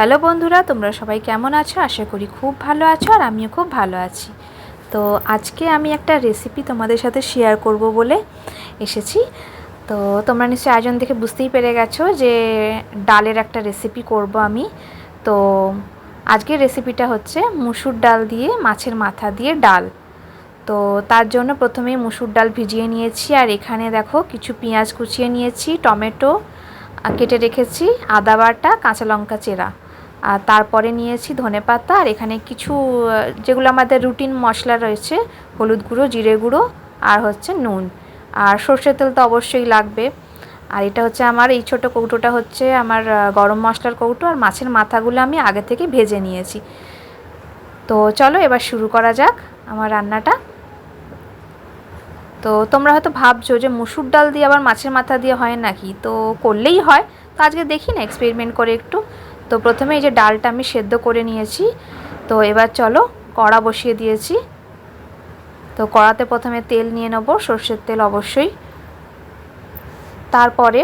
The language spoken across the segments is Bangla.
হ্যালো বন্ধুরা, তোমরা সবাই কেমন আছো? আশা করি খুব ভালো আছো আর আমিও খুব ভালো আছি। তো আজকে আমি একটা রেসিপি তোমাদের সাথে শেয়ার করব বলে এসেছি। তো তোমরা নিশ্চয়ই আয়োজন দেখে বুঝতেই পেরে গেছো যে ডালের একটা রেসিপি করব আমি। তো আজকের রেসিপিটা হচ্ছে মুসুর ডাল দিয়ে মাছের মাথা দিয়ে ডাল। তো তার জন্য প্রথমেই মুসুর ডাল ভিজিয়ে নিয়েছি আর এখানে দেখো কিছু পেঁয়াজ কুচিয়ে নিয়েছি, টমেটো কেটে রেখেছি, আদা বাটা, কাঁচা লঙ্কা চেরা। আর তারপরে নিয়েছি ধনে পাতা আর এখানে কিছু, যেগুলো আমাদের রুটিন মশলা রয়েছে, হলুদ গুঁড়ো, জিরে গুঁড়ো আর হচ্ছে নুন। আর সর্ষের তেল তো অবশ্যই লাগবে। আর এটা হচ্ছে আমার, এই ছোটো কৌটোটা হচ্ছে আমার গরম মশলার কৌটো আর মাছের মাথাগুলো আমি আগে থেকে ভেজে নিয়েছি। তো চলো এবার শুরু করা যাক আমার রান্নাটা। তো তোমরা হয়তো ভাবছ যে মুসুর ডাল দিয়ে আবার মাছের মাথা দিয়ে হয় নাকি? তো করলেই হয়। তো আজকে দেখি না এক্সপেরিমেন্ট করে একটু। তো প্রথমে এই যে ডালটা আমি সেদ্ধ করে নিয়েছি। তো এবার চলো কড়া বসিয়ে দিয়েছি। তো কড়াতে প্রথমে তেল নিয়ে নেব, সর্ষের তেল অবশ্যই। তারপরে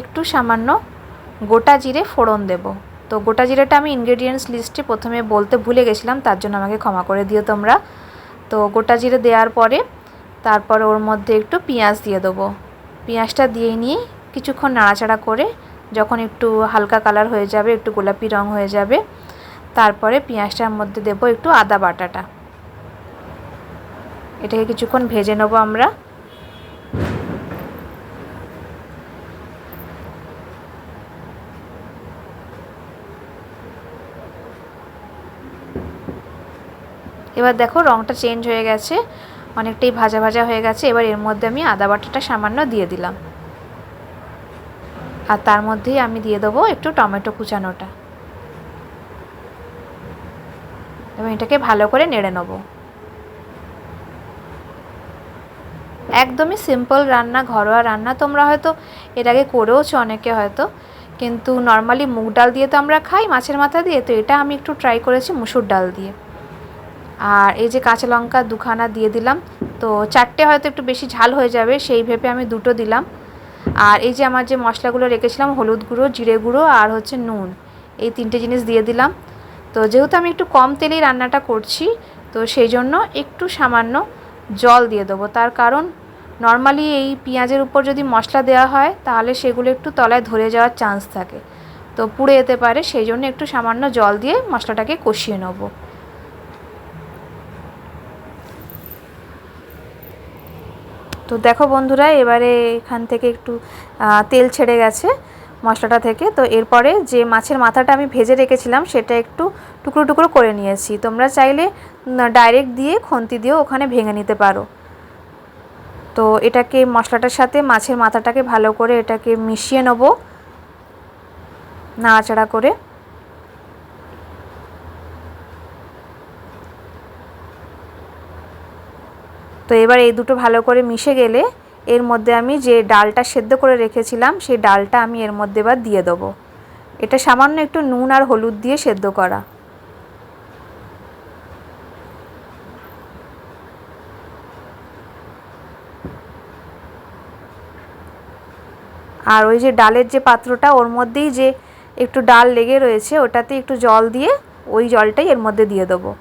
একটু সামান্য গোটা জিরে ফোড়ন দেব। তো গোটা জিরেটা আমি ইনগ্রেডিয়েন্টস লিস্টে প্রথমে বলতে ভুলে গেছিলাম, তার জন্য আমাকে ক্ষমা করে দিও তোমরা। তো গোটা জিরে দেওয়ার পরে তারপর ওর মধ্যে একটু পেঁয়াজ দিয়ে দেবো। পেঁয়াজটা দিয়ে নিয়ে কিছুক্ষণ নাড়াচাড়া করে যখন একটু হালকা কালার হয়ে যাবে, একটু গোলাপি রং হয়ে যাবে, তারপরে পেঁয়াজটার মধ্যে দেব একটু আদা বাটাটা। এটাকে কিছুক্ষণ ভেজে নেব আমরা। এবার দেখো রঙটা চেঞ্জ হয়ে গেছে, অনেকটাই ভাজা ভাজা হয়ে গেছে। এবার এর মধ্যে আমি আদা বাটাটা সামান্য দিয়ে দিলাম। আর তার মধ্যেই আমি দিয়ে দেবো একটু টমেটো কুচানোটা। এবং এটাকে ভালো করে নেড়ে নেব। একদমই সিম্পল রান্না, ঘরোয়া রান্না। তোমরা হয়তো এর আগে করেওছো অনেকে হয়তো, কিন্তু নর্মালি মুগ ডাল দিয়ে তো আমরা খাই, মাছের মাথা দিয়ে। তো এটা আমি একটু ট্রাই করেছি মুসুর ডাল দিয়ে। আর এই যে কাঁচা লঙ্কা দুখানা দিয়ে দিলাম। তো চারটে হয়তো একটু বেশি ঝাল হয়ে যাবে, সেই ভেবে আমি দুটো দিলাম। আর এই যে আমার যে মশলাগুলো রেখেছিলাম, হলুদ গুঁড়ো, জিরে গুঁড়ো আর হচ্ছে নুন, এই তিনটে জিনিস দিয়ে দিলাম। তো যেহেতু আমি একটু কম তেলেই রান্নাটা করছি, তো সেই জন্য একটু সামান্য জল দিয়ে দেবো। তার কারণ নর্মালি এই পেঁয়াজের উপর যদি মশলা দেওয়া হয়, তাহলে সেগুলো একটু তলায় ধরে যাওয়ার চান্স থাকে। তো পুড়ে যেতে পারে, সেই জন্য একটু সামান্য জল দিয়ে মশলাটাকে কষিয়ে নেব। তো দেখো বন্ধুরা, এবারে এখান থেকে একটু তেল ছেড়ে গেছে মশলাটা থেকে। তো এরপরে যে মাছের মাথাটা আমি ভেজে রেখেছিলাম, সেটা একটু টুকরো টুকরো করে নিয়েছি। তোমরা চাইলে ডাইরেক্ট দিয়ে খন্তি দিয়েও ওখানে ভেঙে নিতে পারো। তো এটাকে মশলাটার সাথে মাছের মাথাটাকে ভালো করে এটাকে মিশিয়ে নেব, নাড়াচাড়া করে। তো এবার এই দুটো ভালো করে মিশে গেলে এর মধ্যে আমি যে ডালটা সেদ্ধ করে রেখেছিলাম, সেই ডালটা আমি এর মধ্যে এবার দিয়ে দেবো। এটা সামান্য একটু নুন আর হলুদ দিয়ে সেদ্ধ করা। আর ওই যে ডালের যে পাত্রটা, ওর মধ্যেই যে একটু ডাল লেগে রয়েছে, ওটাতে একটু জল দিয়ে ওই জলটাই এর মধ্যে দিয়ে দেবো।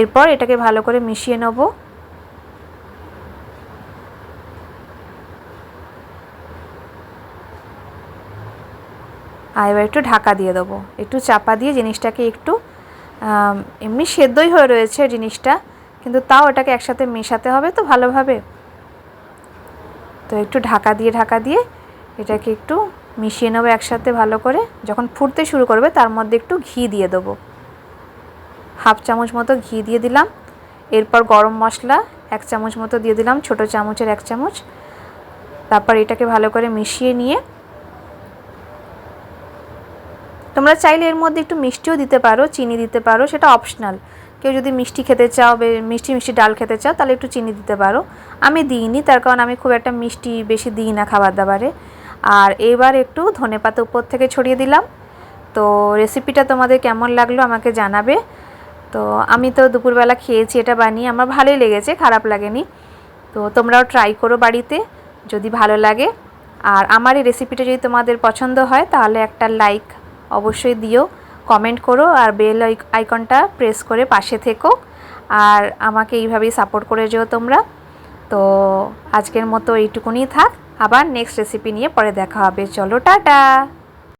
এরপর এটাকে ভালো করে মিশিয়ে নেব। আর এবার একটু ঢাকা দিয়ে দেবো। একটু চাপা দিয়ে জিনিসটাকে একটু এমনি সেদ্ধই হয়ে রয়েছে জিনিসটা, কিন্তু তাও এটাকে একসাথে মেশাতে হবে তো ভালোভাবে। তো একটু ঢাকা দিয়ে ঢাকা দিয়ে এটাকে একটু মিশিয়ে নেব একসাথে ভালো করে। যখন ফুটতে শুরু করবে তার মধ্যে একটু ঘি দিয়ে দেবো। হাফ চামচ মতো ঘি দিয়ে দিলাম। এরপর গরম মশলা এক চামচ মতো দিয়ে দিলাম, ছোট চামচের এক চামচ। তারপর এটাকে ভালো করে মিশিয়ে নিয়ে তোমরা চাইলে এর মধ্যে একটু মিষ্টিও দিতে পারো, চিনি দিতে পারো, সেটা অপশনাল কেউ যদি মিষ্টি খেতে চাও মিষ্টি মিষ্টি ডাল খেতে চাও, তাহলে একটু চিনি দিতে পারো। আমি দিইনি, তার কারণ আমি খুব একটা মিষ্টি বেশি দিই না খাবার দাবারে আর এবার একটু ধনে পাতা উপর থেকে ছড়িয়ে দিলাম। তো রেসিপিটা তোমাদের কেমন লাগল আমাকে জানাবে। তো আমি তো দুপুরবেলা খেয়েছি এটা বানিয়ে, আমার ভালোই লেগেছে, খারাপ লাগেনি। তো তোমরাও ট্রাই করো বাড়িতে, যদি ভালো লাগে। আর আমার এই রেসিপিটা যদি তোমাদের পছন্দ হয়, তাহলে একটা লাইক অবশ্যই দিও কমেন্ট করো, আর বেল আইকনটা প্রেস করে পাশে থেকো। আর আমাকে এইভাবেই সাপোর্ট করে যেও তোমরা। তো আজকের মতো এইটুকুনি থাক, আবার নেক্সট রেসিপি নিয়ে পরে দেখা হবে। চলো, টাটা!